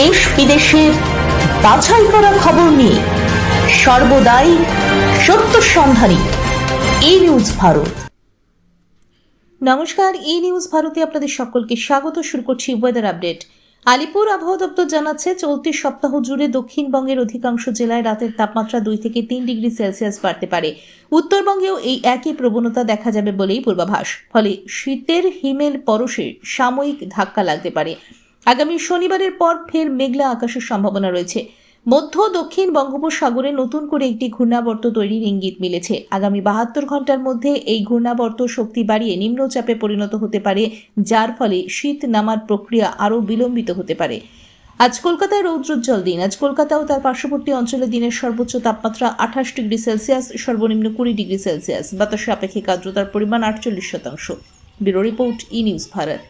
দেশ বিদেশের বাছাই করা খবর নিয়ে সর্বদাই সত্য সন্ধানী এই নিউজ ভারত। নমস্কার ই নিউজ ভারতে আপনাদের সকলকে স্বাগত। শুরু করছি ওয়েদার আপডেট আলিপুর আবহাওয়া দপ্তর জানাচ্ছে, চলতি সপ্তাহ জুড়ে দক্ষিণবঙ্গের অধিকাংশ জেলায় রাতের তাপমাত্রা দুই থেকে তিন ডিগ্রি সেলসিয়াস বাড়তে পারে। উত্তরবঙ্গেও এই একই প্রবণতা দেখা যাবে বলেই পূর্বাভাস। ফলে শীতের হিমেল পরশে সাময়িক ধাক্কা লাগতে পারে। আগামী শনিবারের পর ফের মেঘলা আকাশের সম্ভাবনা রয়েছে। মধ্য দক্ষিণ বঙ্গোপসাগরে নতুন করে একটি ঘূর্ণাবর্ত তৈরির ইঙ্গিত মিলেছে। আগামী বাহাত্তর ঘণ্টার মধ্যে এই ঘূর্ণাবর্ত শক্তি বাড়িয়ে নিম্নচাপে পরিণত হতে পারে, যার ফলে শীত নামার প্রক্রিয়া আরও বিলম্বিত হতে পারে। আজ কলকাতায় রৌদ্রোজ্জ্বল দিন। আজ কলকাতা ও তার পার্শ্ববর্তী অঞ্চলে দিনের সর্বোচ্চ তাপমাত্রা আঠাশ ডিগ্রি সেলসিয়াস, সর্বনিম্ন কুড়ি ডিগ্রি সেলসিয়াস। বাতাসে আপেক্ষিক আর্দ্রতার পরিমাণ আটচল্লিশ শতাংশ। Bureau report E news Bharat.